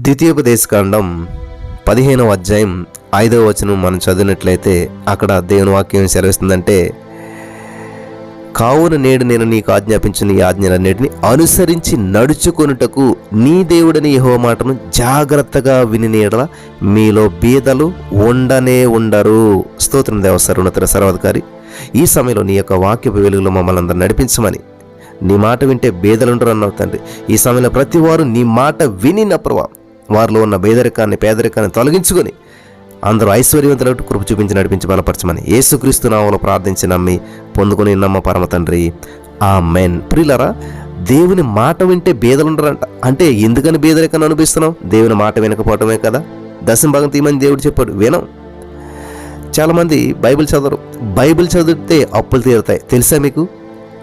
ద్వితీయోపదేశకాండం పదిహేనవ అధ్యాయం ఐదవ వచనం మనం చదివినట్లయితే అక్కడ దేవుని వాక్యం సెలవిస్తుందంటే కావున నేడు నేను నీకు ఆజ్ఞాపించిన ఈ ఆజ్ఞలన్నిటిని అనుసరించి నడుచుకొనుటకు నీ దేవుడని యహో మాటను జాగ్రత్తగా వినినేడల మీలో బీదలు ఉండనే ఉండరు. స్తోత్రం దేవ సర్వాధికారి ఈ సమయంలో నీ యొక్క వాక్యపు వెలుగులో మమ్మల్ని అందరూ నడిపించమని. నీ మాట వింటే బేదలుంటారు అన్నావు తండ్రి. ఈ సమయంలో ప్రతి వారు నీ మాట వినిన ప్రభావం వారిలో ఉన్న బేదరికాన్ని పేదరికాన్ని తొలగించుకొని అందరూ ఐశ్వర్యవంతులకు కృప చూపించి నడిపించి బలపరచమని యేసుక్రీస్తు నామలో ప్రార్థించి నమ్మి పొందుకొని నమ్మ పరమ తండ్రి. ఆ మెన్ ప్రిలరా దేవుని మాట వింటే బేదలుండరంట. అంటే ఎందుకని బేదరికాన్ని అనిపిస్తున్నాం దేవుని మాట వినకపోవటమే కదా. దశం భాగం తీయమని దేవుడు చెప్పాడు. వినం. చాలామంది బైబిల్ చదవరు. బైబిల్ చదివితే అప్పులు తీరుతాయి. తెలుసా మీకు?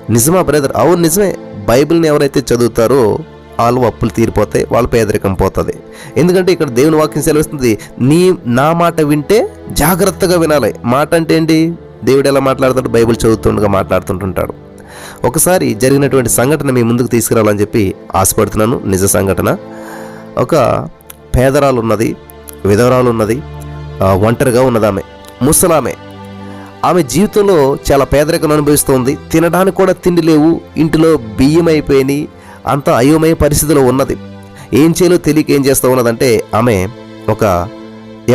నిజమా బ్రదర్? అవును నిజమే. బైబిల్ని ఎవరైతే చదువుతారో వాళ్ళు అప్పులు తీరిపోతాయి వాళ్ళ పేదరికం పోతుంది. ఎందుకంటే ఇక్కడ దేవుని వాక్యం సెలవిస్తుంది నీ నా మాట వింటే జాగ్రత్తగా వినాలి. మాట అంటే ఏంటి? దేవుడు ఎలా మాట్లాడతాడు? బైబిల్ చదువుతుండగా మాట్లాడుతుంటుంటాడు. ఒకసారి జరిగినటువంటి సంఘటన మీ ముందుకు తీసుకురావాలని చెప్పి ఆశపడుతున్నాను. నిజ సంఘటన. ఒక పేదరాలు ఉన్నది విధవరాలు ఉన్నది ఒంటరిగా ఉన్నది ఆమె ముసలామె. ఆమె జీవితంలో చాలా పేదరికం అనుభవిస్తుంది. తినడానికి కూడా తిండి లేవు ఇంటిలో బియ్యం అయిపోయినాయి అంత అయోమయ పరిస్థితిలో ఉన్నది. ఏం చేయాలో తెలియక ఏం చేస్తూ ఉన్నదంటే ఆమె ఒక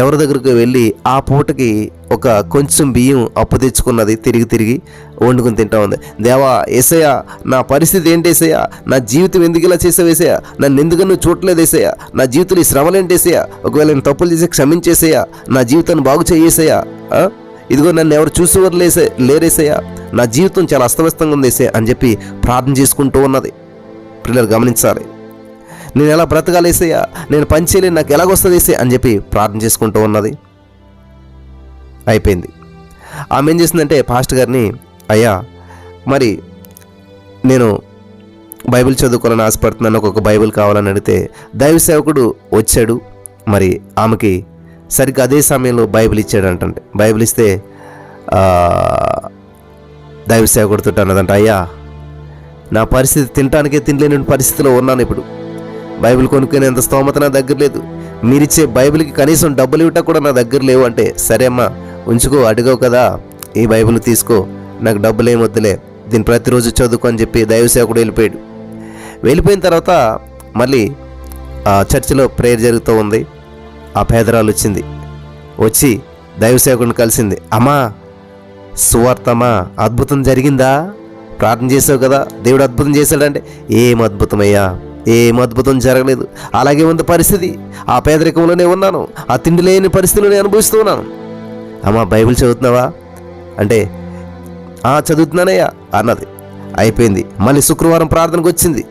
ఎవరి దగ్గరకు వెళ్ళి ఆ పూటకి ఒక కొంచెం బియ్యం అప్పు తెచ్చుకున్నది తిరిగి తిరిగి వండుకుని తింటా ఉంది. దేవా ఏసయ్య నా పరిస్థితి ఏంటి ఏసయ్య? నా జీవితం ఎందుకు ఇలా చేసావు ఏసయ్య? నన్ను ఎందుకు నువ్వు చూడలేదు ఏసయ్య. నా జీవితంలో ఈ శ్రమలు ఏంటి ఏసయ్య? ఒకవేళ నేను తప్పులు చేసి క్షమించేసేయ నా జీవితాన్ని బాగు చేయేసయ్యా ఇదిగో నన్ను ఎవరు చూసేవారు లేసే లేరేసయ్యా నా జీవితం చాలా అస్తవ్యస్తంగా ఉందేసే అని చెప్పి ప్రార్థన చేసుకుంటూ ఉన్నది. పిల్లలు గమనించాలి. నేను ఎలా బ్రతకాలేసయ్యా నేను పని చేయలేను నాకు ఎలాగొస్తుంది వేసే అని చెప్పి ప్రార్థన చేసుకుంటూ ఉన్నది. అయిపోయింది. ఆమె ఏం చేసిందంటే పాస్టర్ గారిని అయ్యా మరి నేను బైబిల్ చదువుకోవాలని ఆశపడుతున్నాను ఒక బైబిల్ కావాలని అడిగితే దైవ సేవకుడు వచ్చాడు. మరి ఆమెకి సరిగ్గా అదే సమయంలో బైబిల్ ఇచ్చాడు అంటంటే బైబిల్ ఇస్తే దైవ సేవకుడితో అన్నదంట అయ్యా నా పరిస్థితి తినటానికే తినలేని పరిస్థితిలో ఉన్నాను ఇప్పుడు. బైబిల్ కొనుక్కునేంత స్తోమత నా దగ్గర లేదు. మీరిచ్చే బైబిల్కి కనీసం డబ్బులు ఇవ్వటం కూడా నా దగ్గర లేవు అంటే సరే అమ్మా ఉంచుకో అడిగావు కదా. ఈ బైబిల్ తీసుకో. నాకు డబ్బులు ఏం వద్దులే. దీన్ని ప్రతిరోజు చదువుకో అని చెప్పి దైవసేవకుడు వెళ్ళిపోయాడు. వెళ్ళిపోయిన తర్వాత మళ్ళీ ఆ చర్చిలో ప్రేయర్ జరుగుతూ ఉంది. ఆ పేదరాలు వచ్చింది. వచ్చి దైవసేవకుడిని కలిసింది. అమ్మా సువార్తమా అద్భుతం జరిగిందా? ప్రార్థన చేసావు కదా దేవుడు అద్భుతం చేశాడంటే ఏం అద్భుతమయ్యా ఏం అద్భుతం జరగలేదు. అలాగే ఉంది పరిస్థితి. ఆ పేదరికంలోనే ఉన్నాను ఆ తిండి లేని పరిస్థితిలోనే అనుభవిస్తూ ఉన్నాను. అమ్మా బైబిల్ చదువుతున్నావా? అంటే "ఆ, చదువుతున్నానయ్యా అన్నది. అయిపోయింది. మళ్ళీ శుక్రవారం ప్రార్థనకు వచ్చింది.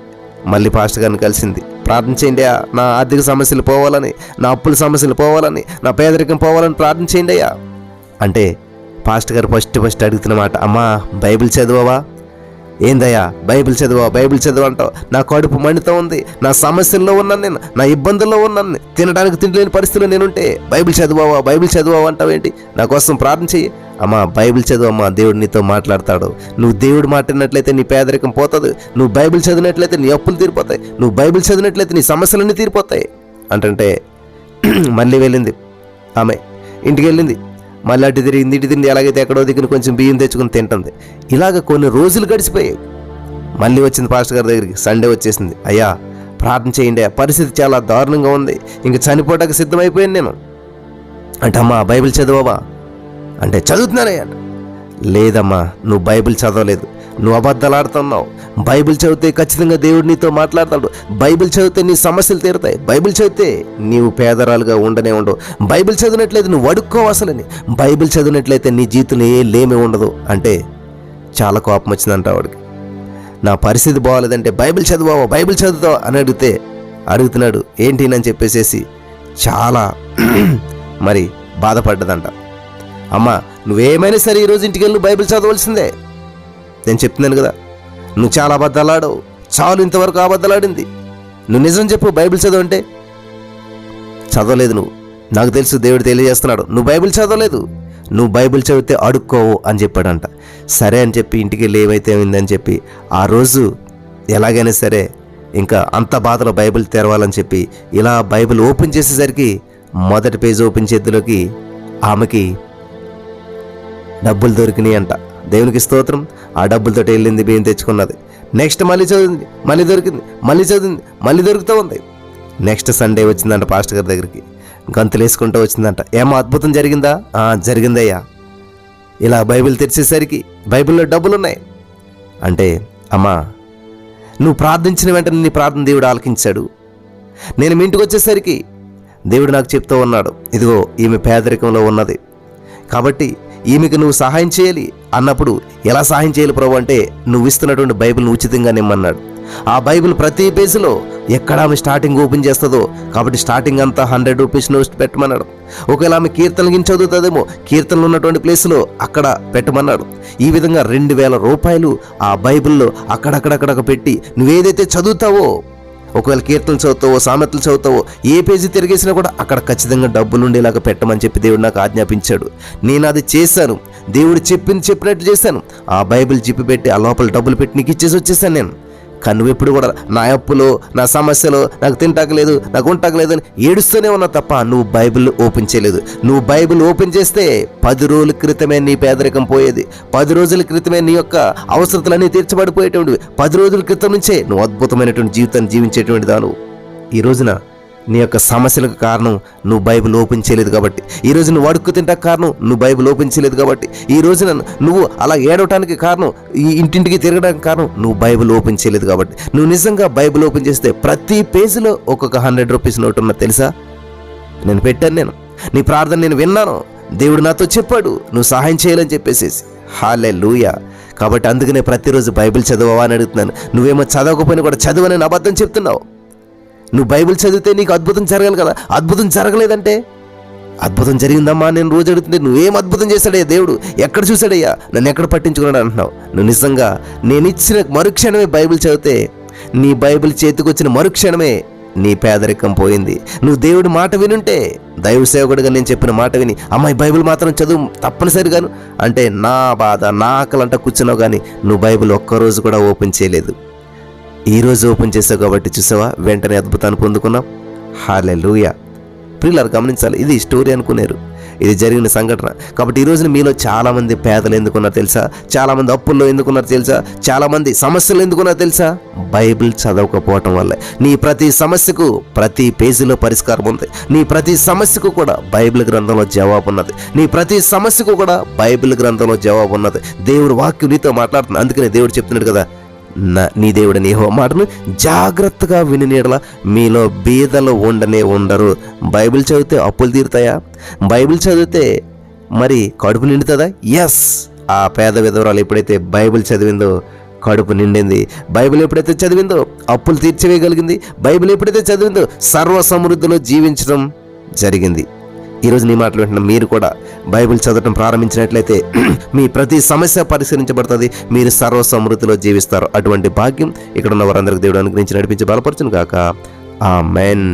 మళ్ళీ పాస్టర్ గారిని కలిసింది. ప్రార్థన చేయండి అయ్యా నా ఆర్థిక సమస్యలు పోవాలని నా అప్పుల సమస్యలు పోవాలని నా పేదరికం పోవాలని ప్రార్థన చేయండి అయ్యా. అంటే పాస్టర్ గారు ఫస్ట్ ఫస్ట్ అడుగుతున్నమాట అమ్మా బైబిల్ చదివావా? ఏందయ్యా బైబిల్ చదువా బైబిల్ చదువు అంటావు? నా కడుపు మండుతూ ఉంది నా సమస్యల్లో ఉన్నాను నేను నా ఇబ్బందుల్లో ఉన్నాను తినడానికి తినలేని పరిస్థితిలో నేనుంటే బైబిల్ చదువావా బైబిల్ చదువావా అంటావు ఏంటి? నా కోసం ప్రార్థన చెయ్యి. అమ్మా బైబిల్ చదువమ్మా దేవుడు నీతో మాట్లాడతాడు. నువ్వు దేవుడు మాట్లాడినట్లయితే నీ పేదరికం పోతుంది. నువ్వు బైబిల్ చదివినట్లయితే నీ అప్పులు తీరిపోతాయి. నువ్వు బైబిల్ చదివినట్లయితే నీ సమస్యలన్నీ తీరిపోతాయి. అంటే మళ్ళీ వెళ్ళింది. ఆమె ఇంటికి వెళ్ళింది. మళ్ళీ అటు తిరిగింది ఇటు తిరిగి ఎలాగైతే ఎక్కడో దిగిన కొంచెం బియ్యం తెచ్చుకుని తింటుంది. ఇలాగ కొన్ని రోజులు గడిచిపోయాయి. మళ్ళీ వచ్చింది పాస్టర్ గారి దగ్గరికి. సండే వచ్చేసింది. అయ్యా ప్రార్థన చేయండి పరిస్థితి చాలా దారుణంగా ఉంది. ఇంక చనిపోవడానికి సిద్ధమైపోయాను నేను. అంటే అమ్మా బైబిల్ చదవవా? అంటే చదువుతున్నానయ్యా లేదమ్మా నువ్వు బైబిల్ చదవలేదు. నువ్వు అబద్ధలాడుతున్నావు బైబిల్ చదివితే ఖచ్చితంగా దేవుడు నీతో మాట్లాడతాడు. బైబిల్ చదివితే నీ సమస్యలు తీరుతాయి. బైబిల్ చదివితే నీవు పేదరాలుగా ఉండనే ఉండవు. బైబిల్ చదివినట్లయితే నువ్వు అడుక్కో అసలని. బైబిల్ చదివినట్లయితే నీ జీవితంలో ఏ లేమే ఉండదు. అంటే చాలా కోపం వచ్చిందంట వాడికి నా పరిస్థితి బాగాలేదంటే బైబిల్ చదువావా? బైబిల్ చదువుతావా? అని అడిగితే అడుగుతున్నాడు. ఏంటి అని చెప్పేసేసి చాలా మరి బాధపడ్డదంట. అమ్మా నువ్వేమైనా సరే ఈరోజు ఇంటికి వెళ్ళి బైబిల్ చదవలసిందే. నేను చెప్తున్నాను కదా నువ్వు చాలా అబద్ధాలాడవు. చాలు ఇంతవరకు అబద్ధాలాడింది. నువ్వు నిజం చెప్పు బైబిల్ చదువు అంటే. చదవలేదు నువ్వు. నాకు తెలుసు దేవుడు తెలియజేస్తున్నాడు. నువ్వు బైబిల్ చదవలేదు. నువ్వు బైబిల్ చదివితే అడుక్కోవు అని చెప్పాడంట. సరే అని చెప్పి ఇంటికి వెళ్ళి ఏమైతే అయిందని చెప్పి ఆ రోజు ఎలాగైనా సరే ఇంకా అంత బాధలో బైబిల్ తెరవాలని చెప్పి ఇలా బైబిల్ ఓపెన్ చేసేసరికి మొదటి పేజ్ ఓపెన్ చేతిలోకి ఆమెకి డబ్బులు దొరికినాయి అంట దేవునికి స్తోత్రం. ఆ డబ్బులతో వెళ్ళింది బియ్యం తెచ్చుకున్నది. నెక్స్ట్ మళ్ళీ చదివింది మళ్ళీ దొరికింది మళ్ళీ చదివింది మళ్ళీ దొరుకుతూ ఉంది. నెక్స్ట్ సండే వచ్చిందంట పాస్టర్ గారి దగ్గరికి. గంతులు వేసుకుంటూ వచ్చిందంట. ఏమో అద్భుతం జరిగిందా? జరిగిందయ్యా. ఇలా బైబిల్ తెరిచేసరికి బైబిల్లో డబ్బులు ఉన్నాయి అంటే అమ్మా నువ్వు ప్రార్థించిన వెంటనే నీ ప్రార్థన దేవుడు ఆలకించాడు. నేను మీ ఇంటికి వచ్చేసరికి దేవుడు నాకు చెప్తూ ఉన్నాడు. ఇదిగో ఈమె పేదరికంలో ఉన్నది. కాబట్టి ఈమెకు నువ్వు సహాయం చేయాలి. అన్నప్పుడు ఎలా సహాయం చేయాలి ప్రభు అంటే నువ్వు ఇస్తున్నటువంటి బైబిల్ని ఉచితంగా నిమ్మన్నాడు. ఆ బైబిల్ ప్రతి పేజీలో ఎక్కడ ఆమె స్టార్టింగ్ ఓపెన్ చేస్తుందో కాబట్టి స్టార్టింగ్ అంతా హండ్రెడ్ రూపీస్ నోట్స్ పెట్టమన్నాడు. ఒకవేళ ఆమె కీర్తనలు గిని చదువుతుందేమో కీర్తనలు ఉన్నటువంటి ప్లేస్లో అక్కడ పెట్టమన్నాడు. ఈ విధంగా రెండు వేల రూపాయలు ఆ బైబిల్లో అక్కడక్కడక్కడ పెట్టి నువ్వేదైతే చదువుతావో ఒకవేళ కీర్తనలు చదువుతావో సామెతలు చదువుతావో ఏ పేజీ తిరిగేసినా కూడా అక్కడ ఖచ్చితంగా డబ్బులు ఉండేలాగా పెట్టమని చెప్పి దేవుడు నాకు ఆజ్ఞాపించాడు. నేను అది చేశాను. దేవుడు చెప్పింది చెప్పినట్టు చేశాను. ఆ బైబిల్ చెప్పి పెట్టి ఆ లోపల డబ్బులు పెట్టి నీకు ఇచ్చేసి వచ్చేసాను నేను. కానీ నువ్వు ఎప్పుడు కూడా నా అప్పులో నా సమస్యలో నాకు తింటాకలేదు నాకు ఉంటాకలేదు అని ఏడుస్తూనే ఉన్నా తప్ప నువ్వు బైబిల్ ఓపెన్ చేయలేదు. నువ్వు బైబిల్ ఓపెన్ చేస్తే పది రోజుల క్రితమే నీ పేదరికం పోయేది. పది రోజుల క్రితమే నీ యొక్క అవసరతలన్నీ తీర్చబడిపోయేటువంటివి. పది రోజుల క్రితం నుంచే నువ్వు అద్భుతమైనటువంటి జీవితాన్ని జీవించేటువంటి దాను. ఈ రోజున నీ యొక్క సమస్యలకు కారణం నువ్వు బైబిల్ ఓపెన్ చేయలేదు కాబట్టి. ఈ రోజు నువ్వు అడుక్కు తింటా కారణం నువ్వు బైబిల్ ఓపెన్ చేయలేదు కాబట్టి. ఈ రోజున నువ్వు అలా ఏడవటానికి కారణం ఈ ఇంటింటికి తిరగడానికి కారణం నువ్వు బైబిల్ ఓపెన్ చేయలేదు కాబట్టి. నువ్వు నిజంగా బైబిల్ ఓపెన్ చేస్తే ప్రతి పేజీలో ఒక్కొక్క హండ్రెడ్ రూపీస్ నోట్ ఉన్న తెలుసా? నేను పెట్టాను నేను. నీ ప్రార్థన నేను విన్నాను. దేవుడు నాతో చెప్పాడు నువ్వు సహాయం చేయాలని చెప్పేసేసి హాలే లూయా కాబట్టి అందుకనే ప్రతిరోజు బైబిల్ చదవవా అని అడుగుతున్నాను. నువ్వేమో చదవకపోయినా కూడా చదవని అబద్ధం చెప్తున్నావు. నువ్వు బైబిల్ చదివితే నీకు అద్భుతం జరగాలి కదా? అద్భుతం జరగలేదంటే? అద్భుతం జరిగిందమ్మా నేను రోజు అడుగుతుంటే నువ్వేం అద్భుతం చేశాడయ్యా దేవుడు? ఎక్కడ చూశాడయ్యా? నన్ను ఎక్కడ పట్టించుకున్నాడు అంటున్నావు? నువ్వు నిజంగా నేను ఇచ్చిన మరుక్షణమే బైబిల్ చదివితే నీ బైబిల్ చేతికొచ్చిన మరుక్షణమే నీ పేదరికం పోయింది. నువ్వు దేవుడి మాట వినుంటే దైవ సేవకుడిగా నేను చెప్పిన మాట విని అమ్మాయి బైబిల్ మాత్రం చదువు తప్పనిసరిగాను. అంటే నా బాధ నా ఆకలంట కూర్చున్నావు కానీ నువ్వు బైబిల్ ఒక్కరోజు కూడా ఓపెన్ చేయలేదు. ఈ రోజు ఓపెన్ చేసావు కాబట్టి చూసావా? వెంటనే అద్భుతాన్ని పొందుకున్నాం. హాలే లూయా ప్రియులారు గమనించాలి ఇది స్టోరీ అనుకున్నారు ఇది జరిగిన సంఘటన. కాబట్టి ఈ రోజున మీలో చాలామంది పేదలు ఎందుకున్నారు తెలుసా? చాలామంది అప్పుల్లో ఎందుకున్నారు తెలుసా? చాలామంది సమస్యలు ఎందుకున్నారు తెలుసా? బైబిల్ చదవకపోవటం వల్ల. నీ ప్రతి సమస్యకు ప్రతి పేజీలో పరిష్కారం ఉంది. నీ ప్రతి సమస్యకు కూడా బైబిల్ గ్రంథంలో జవాబు ఉన్నది. నీ ప్రతి సమస్యకు కూడా బైబిల్ గ్రంథంలో జవాబు ఉన్నది. దేవుడు వాక్యం నీతో మాట్లాడుతుంది అందుకనే దేవుడు చెప్తున్నాడు కదా నా నీ దేవుడు నీహో మాటను జాగ్రత్తగా విని నీడల. మీలో బీదలు ఉండనే ఉండరు. బైబిల్ చదివితే అప్పులు తీరుతాయా? బైబిల్ చదివితే మరి కడుపు నిండుతుందా? ఎస్ ఆ పేద విధవరాలు ఎప్పుడైతే బైబిల్ చదివిందో కడుపు నిండింది. బైబిల్ ఎప్పుడైతే చదివిందో అప్పులు తీర్చివేయగలిగింది. బైబిల్ ఎప్పుడైతే చదివిందో సర్వ సమృద్ధిలో జీవించడం జరిగింది. ఈరోజు నీ మాటలు వింటున్న మీరు కూడా బైబిల్ చదవటం ప్రారంభించినట్లయితే మీ ప్రతి సమస్య పరిశీలించబడుతుంది మీరు సర్వ సమృద్ధిలో జీవిస్తారు. అటువంటి భాగ్యం ఇక్కడ ఉన్న వారందరికీ దేవుడు అనుగ్రహించి నడిపించి బలపరచును కాక ఆ మెన్